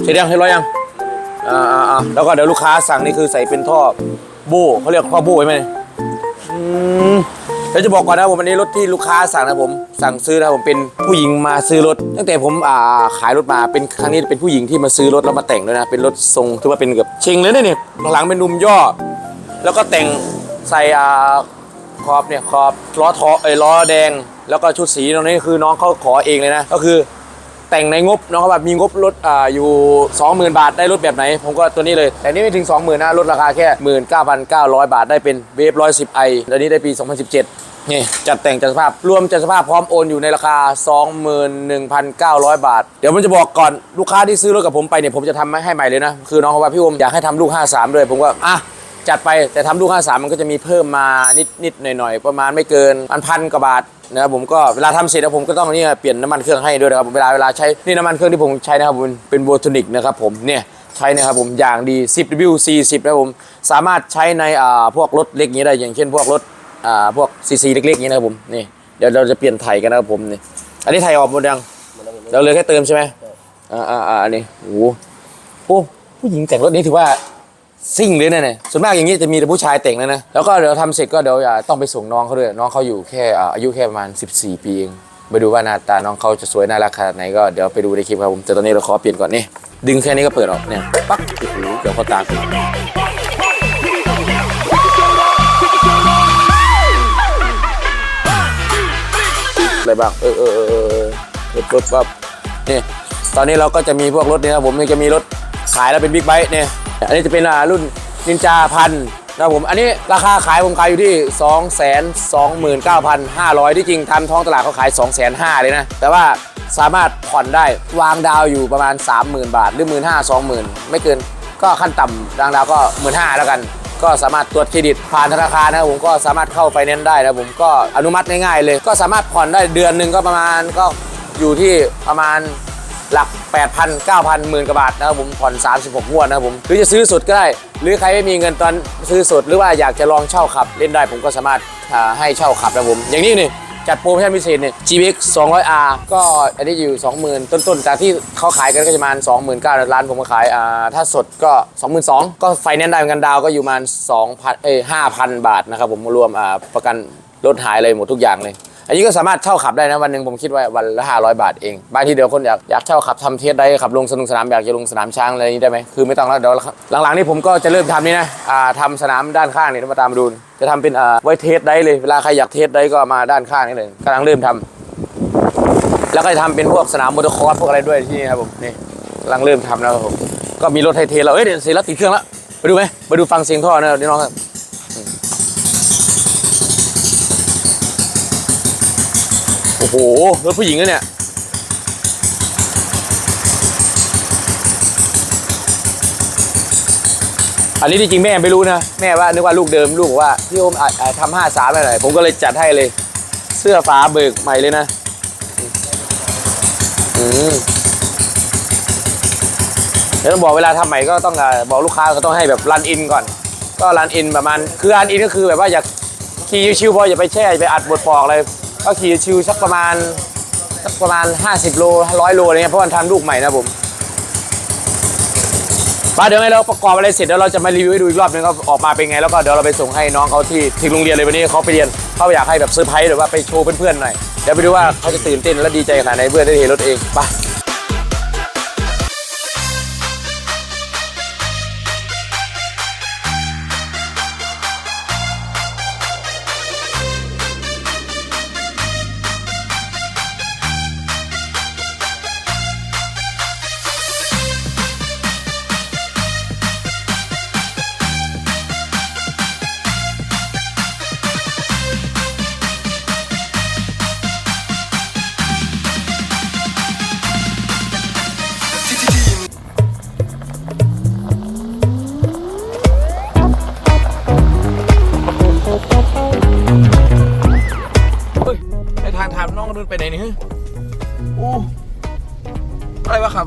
เสร็จยังเรียบร้อยยังอ่าอ่าอ่าแล้วก็เดี๋ยวลูกค้าสั่งนี่คือใส่เป็นท่อโบ้เขาเรียกท่อโบ้ใช่ไหมอืมเดี๋ยวจะบอกก่อนนะผมอันนี้รถที่ลูกค้าสั่งนะผมสั่งซื้อนะผมเป็นผู้หญิงมาซื้อรถ ตั้งแต่ผมอ่าขายรถมาเป็นครั้งนี้เป็นผู้หญิงที่มาซื้อรถแล้วมาแต่งด้วยนะเป็นรถทรงถือว่าเป็นแบบเชงเลยนะเนี่ยหลังเป็นนุ่มย่อ แล้วก็แต่งใส่อ่าขอบเนี่ยขอบล้อทอเอ้ล้อแดง แล้วก็ชุดสีตรงนี้คือน้องเขาขอเองเลยนะก็คือ แต่งในงบน้องเขาแบบมีงบรถอ่าอยู่ 20,000 บาทได้รถแบบไหน ผมก็ตัวนี้เลย แต่นี่ไม่ถึง 20,000นะลดราคาแค่ 19,900 บาทได้เป็นเวฟ110 i อันนี้ได้ปี 2017นี่จัดแต่งจัดสภาพรวมจัดสภาพพร้อมโอนอยู่ในราคา 21,900 บาท เดี๋ยวผมจะบอกก่อนลูกค้าที่ซื้อรถกับผมไปเนี่ยผมจะทำให้ใหม่เลยนะ คือน้องเขาว่าพี่อมอยากให้ทำลูก 53 ด้วยผมก็อะ จัดไปแต่ทำลูก53มันก็จะมีเพิ่มมานิดนิดหน่อยหน่อยๆ ประมาณไม่เกินพันพันกว่าบาทนะครับผมก็เวลาทำเสร็จแล้วผมก็ต้องนี่เปลี่ยนน้ำมันเครื่องให้ด้วยนะครับเวลาเวลาใช้นี่น้ำมันเครื่องที่ผมใช้นะครับผมเป็นโบทนิกนะครับผมเนี่ยใช้นะครับผมอย่างดี 10W40 นะครับผมสามารถใช้ในอ่าพวกรถเล็กอย่างนี้ได้อย่างเช่น พวกรถอ่าพวกซีซีเล็กๆนี้นะครับผมนี่เดี๋ยวเราจะเปลี่ยนไถกันนะครับผมนี่อันนี้ไถออกหมดยังเราเลือแค่เติมใช่ไหมอ่าอ่าอ่าอันนี้โอ้โหโอ้ผู้หญิงแต่งรถนี้ถือว่า ซิ่งเลยนะเนี่ยส่วนมากอย่างนี้จะมีแต่ผู้ชายแต่งนะนะ แล้วก็เดี๋ยวทำเสร็จก็เดี๋ยวต้องไปส่งน้องเขาด้วย น้องเขาอยู่แค่อายุแค่ประมาณ 14 ปีเอง ไปดูว่าหน้าตาน้องเขาจะสวยน่ารักขนาดไหนก็เดี๋ยวไปดูในคลิปครับผม แต่ตอนนี้เราขอเปลี่ยนก่อนนี่ดึงแค่นี้ก็เปิดออกเนี่ยปั๊กโอ้โหเดี๋ยวเขาตามอะไรบ้าง เออเออเออเออรถรถปั๊บนี่ ตอนนี้เราก็จะมีพวกรถนี่นะครับผมนี่จะมีรถขายแล้วเป็นบิ๊กไบค์เนี่ย อันนี้จะเป็นรุ่นนินจาพันนะผม อันนี้ราคาขายผมขายอยู่ที่ 2 2 9 5 0 0 ที่จริงทำท้องตลาดเขาขาย 2 5 0 0 0เลยนะ แต่ว่าสามารถผ่อนได้วางดาวอยู่ประมาณ 30,000 บาท หรือ 1 5 0 0 0 20,000 ไม่เกิน ก็ขั้นต่ำวางดาวก็ 15,000แล้วกัน ก็สามารถตรวจเครดิตผ่านธนาคารนะครับผมก็สามารถเข้าไฟแนนซ์ได้นะผมก็อนุมัติง่ายๆเลย ก็สามารถผ่อนได้เดือนหนึ่งก็ประมาณก็อยู่ที่ประมาณ หลัก 8,000 9,000หมื่นกว่าบาทนะครับผมผ่อน 36งวดนะครับผมหรือจะซื้อสุดก็ได้ หรือใครไม่มีเงินตอนซื้อสุดหรือว่าอยากจะลองเช่าขับ เล่นได้ผมก็สามารถให้เช่าขับนะครับผม อย่างนี้นี่จัดโปรโมชั่นพิเศษเนี่ย GX 200R ก็อันนี้อยู่ 20,000 ต้นๆ จากที่เขาขายกันก็จะประมาณ29,000ร้านผมก็ขายอ่าถ้าสดก็ 22,000ก็ไฟแนนซ์ได้เหมือนกันดาวก็อยู่ประมาณ2,000เอ้ย5,000 บาทนะครับผมรวมอ่าประกันรถหายเลยหมดทุกอย่างเลย อันนี้ก็สามารถเช่าขับได้นะวันหนึ่งผมคิดว่าวันละ500บาทเองบางทีเดี๋ยวคนอยากอยากเช่าขับทำเทสได้ขับลงสนุกสนามอยากจะลงสนามช้างอะไรนี้ได้ไหมคือไม่ต้องแล้วเดี๋ยวหลังๆนี่ผมก็จะเริ่มทำนี่นะอ่าทำสนามด้านข้างนี่มาตามดู จะทำเป็นอ่าไว้เทสได้เลยเวลาใครอยากเทสได้ก็มาด้านข้างนี่เลยกำลังเริ่มทำแล้วก็จะทำเป็นพวกสนามมอเตอร์คอร์สพวกอะไรด้วยที่นี่ครับผมนี่กำลังเริ่มทำแล้วครับผมก็มีรถไทเทสแล้วเอ้ยเดี๋ยวเสร็จแล้วติดเครื่องแล้วไปดูไหมไปดูฟังเสียงท่อนะนี่น้องครับ โอ้โหรถผู้หญิงนะเนี่ย อันนี้ที่จริงแม่ไม่รู้นะ แม่ว่านึกว่าลูกเดิมลูกบอกว่าพี่โอมอะอะทำห้าสามอะไรผมก็เลยจัดให้เลย เสื้อฟ้าเบิกใหม่เลยนะ อืมเดี๋ยวต้องบอกเวลาทำใหม่ก็ต้องอะบอกลูกค้าก็ต้องให้แบบรันอินก่อน ก็รันอินประมาณคือรันอินก็คือแบบว่าอยากขี่ชิวๆพออย่าไปแช่อย่าไปอัดบทปอกอะไร ก็ขี่ชิวสักประมาณสักประมาณ 50 โล100 โลอะไรเงี้ยเพราะมันทำลูกใหม่นะผมมาเดี๋ยวไงเราประกอบอะไรเสร็จแล้วเราจะมารีวิวให้ดูอีกรอบนึงก็ออกมาเป็นไงแล้วก็เดี๋ยวเราไปส่งให้น้องเขาที่ที่โรงเรียนเลยวันนี้เขาไปเรียนเขาอยากให้แบบเซอร์ไพรส์หรือว่าไปโชว์เพื่อนๆหน่อยเดี๋ยวไปดูว่าเขาจะตื่นเต้นและดีใจขนาดไหนเพื่อนได้เห็นรถเองไป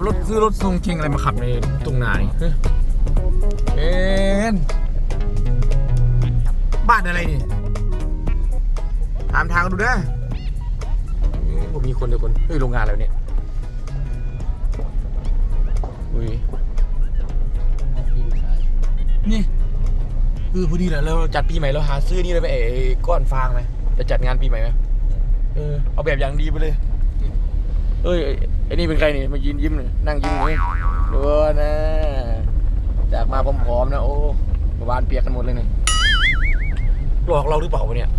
รถซื้อรถทรงเก่งอะไรมาขับในตรงไหนเป็นบ้านอะไรนี่ถามทางดูนะผมมีคนเดียวคนเฮ้ยโรงงานอะไรเนี่ยอุ้ยนี่คือพอดีแหละเราจัดปีใหม่เราหาซื้อนี่เลยไปไอ้ก้อนฟางไหมจะจัดงานปีใหม่ไหมเออเอาแบบอย่างดีไปเลย เอ้ยไอ้ไอ้นี่เป็นใครนี่มายืนยิ้มเลยนั่งยิ้มเลยดูนะจากมาผอมๆนะโอ้เมื่อวานเปียกกันหมดเลยนี่หลอกเราหรือเปล่าวะเนี่ย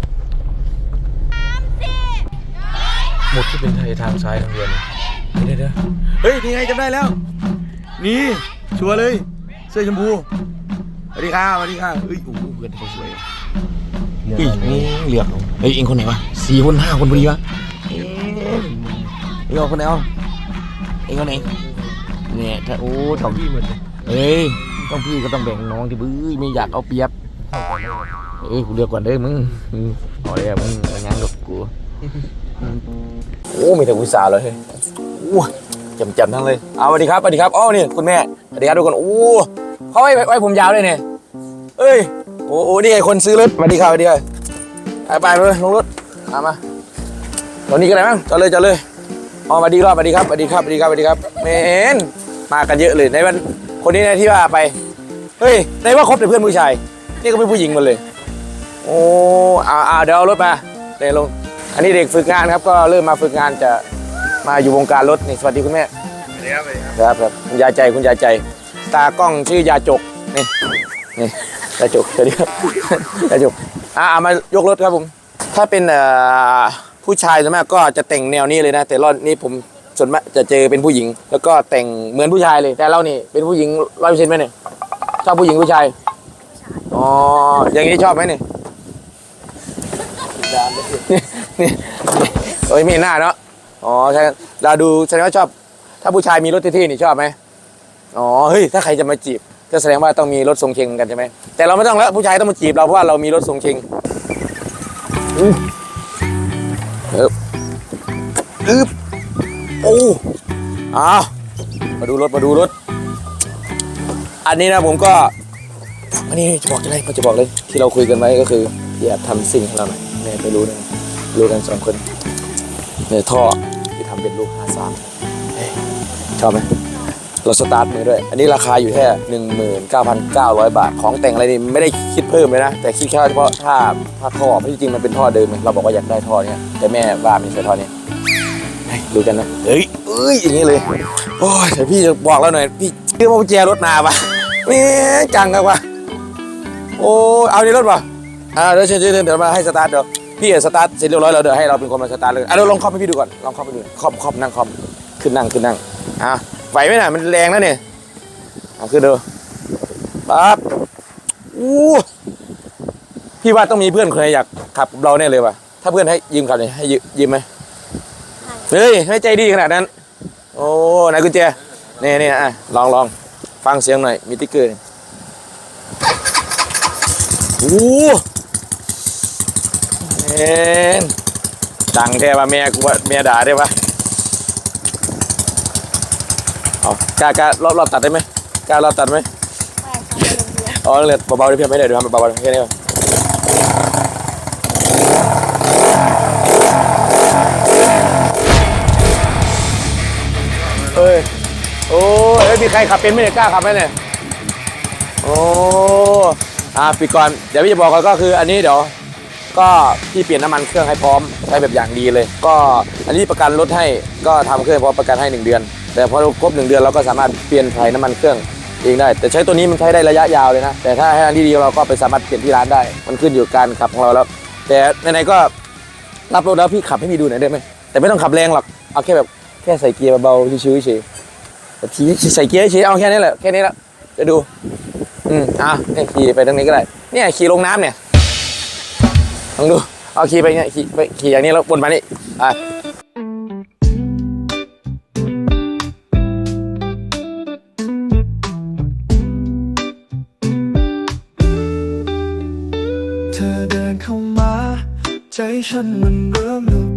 หมดที่เป็นไทยทางซ้ายทางเรียนเดี๋ยวเดี๋ยวเฮ้ยนี่ไงจำได้แล้ว นี่ชัวร์เลย เสื้อชมพูสวัสดีค่ะสวัสดีค่ะเฮ้ยโอ้โหเพื่อนเขาสวยเฮ้ยนี่เหลือกเฮ้ยเองคนไหนวะสี่คนห้าคนพอดีวะ เอ๊ะเองเอาคนไหนเอาเองคนไหนเนี่ยถ้าโอ้ถอพี่หมดเลยเอ้ยต้องพี่ก็ต้องแบ่งน้องที่บื้อไม่อยากเอาเปรียบเอ้ยกูเลือกก่อนเด้อมึงอืมเอาเลยมึงมางั้นกับกูโอ้มีแต่อุตส่าห์เลยเฮ้ยโอ้จำจำทั้งเลยเอาสวัสดีครับสวัสดีครับอ๋อนี่คุณแม่สวัสดีครับทุกคนโอ้เขาไว้ไว้ผมยาวเลยเนี่ยเอ้ยโอ้โหนี่ไงคนซื้อรถสวัสดีครับสวัสดีครับไปไปไปลงรถมามาตอนนี้ก็ได้มั้งจอดเลยจอดเลย อ๋อสวัสดีรอบสวัสดีครับสวัสดีครับสวัสดีครับสวัสดีครับเมนมากันเยอะเลยในวันคนนี้นะที่ว่าไป เฮ้ยในว่าคบแต่เพื่อนผู้ชาย นี่ก็เป็นผู้หญิงหมดเลย โอ้อาอ่าเดี๋ยวเอารถมาเดี๋ยวลง อันนี้เด็กฝึกงานครับ ก็เริ่มมาฝึกงานจะมาอยู่วงการรถนี่สวัสดีคุณแม่สวัสดีครับสวัสดีครับครับครับคุณยายใจคุณยายใจ ตากล้องชื่อยาจกนี่นี่ยาจกสวัสดีครับยาจกอ่าเอามายกรถครับผม ถ้าเป็นเอ่อ ผู้ชายส่วนมากก็จะแต่งแนวนี้เลยนะ แต่รอบนี้ผมส่วนมากจะเจอเป็นผู้หญิง แล้วก็แต่งเหมือนผู้ชายเลย แต่เรานี่เป็นผู้หญิงร้อยเปอร์เซ็นต์ไหมเนี่ยชอบผู้หญิงผู้ชายอ๋ออย่างนี้ชอบไหมเนี่ยนี่นี่โอ้ยไม่เห็นหน้าเนาะอ๋อใช่เราดูแสดงว่าชอบ ถ้าผู้ชายมีรถเท่ๆนี่ชอบไหมอ๋อเฮ้ยถ้าใครจะมาจีบ ก็แสดงว่าต้องมีรถทรงเชงเหมือนกันใช่ไหมแต่เราไม่ต้องแล้วผู้ชายต้องมาจีบเราเพราะว่าเรามีรถทรงเชงอือ เอบอึบโอ้อ้าวมาดูรถมาดูรถ อันนี้นะผมก็อันนี้จะบอกอะไรจะบอกเลย ที่เราคุยกันไว้ก็คืออย่าทำสิ่งของเราหน่อยแม่ไม่รู้นะรู้กันสองคนเนี่ยท่อที่ทำเป็นลูก53ชอบไหมเราสตาร์ทมือด้วย อันนี้ราคาอยู่แค่ 19,900 บาท ของแต่งอะไรนี่ไม่ได้คิดเพิ่มเลยนะ แต่คิดแค่เฉพาะ ถ้าถ้าท่อเพราะจริงๆมันเป็นท่อเดิมไงเราบอกว่าอยากได้ท่อเนี้ยแต่แม่ว่าม่ใช่ท่อนี้เฮ้ยดูกันนะเฮ้ยเอ้ยอย่างนี้เลยโอ้ยแต่พี่จะบอกเราหน่อยพี่เรื่องว่าแจรถมาปะนี่จังกันปะโอ้เอาในรถปะอ่าเดี๋ยวเชิญเชิญเดี๋ยวมาให้สตาร์ทเดี๋ยวพี่สตาร์ทเสร็จเรียบร้อยแล้วเดี๋ยวให้เราเป็นคนมาสตาร์ทเลยอะเดี๋ยวลองคอมให้พี่ดูก่อนลองคอมให้ดูคอมคอมนั่งคอมขึ้นนั่งขึ้นนั่งอะไหวไหมน่ะมันแรงนะเนี่ยเอาขึ้นเดูปั๊บอู้ พี่ว่าต้องมีเพื่อนคนไหนอยากขับเราแน่เลยว่ะถ้าเพื่อนให้ยืมขับเลยให้ยืมยืมไหมเฮ้ยไม่ใจดีขนาดนั้น โอ้ไหนกุญแจนี่นี่อะลองลองฟังเสียงหน่อยมีติ๊กเกอร์นี่โอ้เอ็นดังแค่ว่าแม่กูว่าแม่ด่าได้ปะเอากล้ากล้ารอบรอบตัดได้ไหมกล้ารอบตัดไหมอ๋อเลยเบาๆได้เพียงไม่ได้เดี๋ยวทำเบาๆแค่นี้ก่อน ยเอ้ยมีใครขับเป็นไมเนี่ยกล้าขับไหมเนี่ย โอ้อ่าปิดก่อนเดี๋ยวพี่จะบอกก่อนก็คืออันนี้เดี๋ยวก็พี่เปลี่ยนน้ำมันเครื่องให้พร้อมใช้แบบอย่างดีเลย ก็อันนี้ประกันรถให้ก็ทำเครื่องพร้อมประกันให้ 1 เดือน แต่พอครบ 1 เดือนเราก็สามารถเปลี่ยนถ่น้ำมันเครื่องเองได้ แต่ใช้ตัวนี้มันใช้ได้ระยะยาวเลยนะ แต่ถ้าให้ทางที่ดีเราก็ไปสามารถเปลี่ยนที่ร้านได้ มันขึ้นอยู่กับการขับของเราแล้ว แต่ไหนๆก็รับรถแล้วพี่ขับให้พี่ดูหน่อยได้ไหมแต่ไม่ต้องขับแรงหรอกเอาแค่แบบแค่ใส่เกียร์เบาๆชิวๆเฉย ๆแต่ทีใส่เกียร์เฉยๆเอาแค่นี้แหละแค่นี้แล้วจะดู อืมอะเนี่ยขี่ไปตรงนี้ก็ได้ เนี่ยขี่ลงน้ำเนี่ยลองดู เอาขี่ไปเนี่ยขี่ไปขี่อย่างนี้แล้ววนมานี่อะเธอเดินเข้ามา ใจฉันมันเริ่มลุก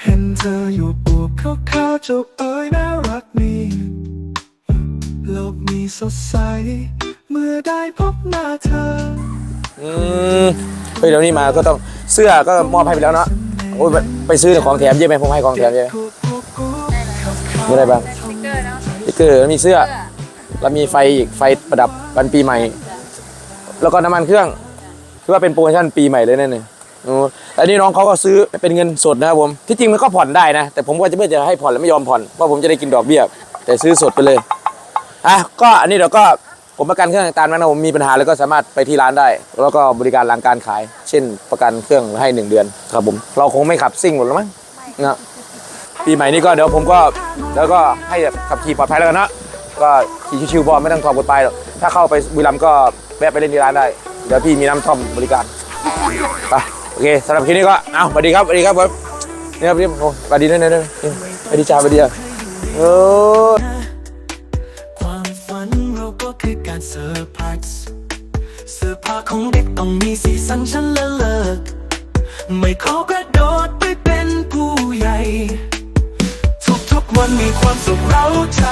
เห็นเธออยู่บวกขาวๆเจ้า สดใส เมื่อได้พบหน้าเธอ อืมเฮ้ยเดี๋ยวนี้มาก็ต้องเสื้อก็มอบให้ไปแล้วเนาะโอ้ยไปซื้อของแถมเยอะไหมผมให้ของแถมเยอะไม่ได้บ้างสติ๊กเกอร์เนาะสติ๊กเกอร์แล้วมีเสื้อ แล้วมีไฟอีกไฟประดับวันปีใหม่ แล้วก็น้ำมันเครื่องคือว่าเป็นโปรโมชั่นปีใหม่เลยนั่นเองอ๋อแต่นี่น้องเขาก็ซื้อเป็นเงินสดนะครับผมที่จริงมันก็ผ่อนได้นะ แต่ผมก็จะไม่จะให้ผ่อนแล้วไม่ยอมผ่อนเพราะผมจะได้กินดอกเบี้ยแต่ซื้อสดไปเลย อะก็อันนี้เดี๋ยวก็ผมประกันเครื่องตามนั้นนะผมมีปัญหาแล้วก็สามารถไปที่ร้านได้ แล้วก็บริการหลังการขาย เช่น ประกันเครื่องให้หนึ่งเดือนครับผมเราคงไม่ขับซิ่งหมดแล้วมั้งนะปีใหม่นี้ก็เดี๋ยวผมก็แล้วก็ให้ขับขี่ปลอดภัยแล้วกันนะก็ขี่ชิวๆบอไม่ต้องถอดกฎไปหรอกถ้าเข้าไปบุรีรัมย์ก็แวะไปเล่นที่ร้านได้ เดี๋ยวพี่มีน้ำท่อมบริการไปโอเคสำหรับคลิปนี้ก็เอาสวัสดีครับสวัสดีครับผมนี่ครับพี่โอ้สวัสดีนะเนี่ยเนี่ยสวัสดีจ้าสวัสดีอะโอ้ค ของเด็กต้องมีสีสันฉันละเลิก ไม่ขอกระโดดไปเป็นผู้ใหญ่ ทุกๆวันมีความสุขเราใจ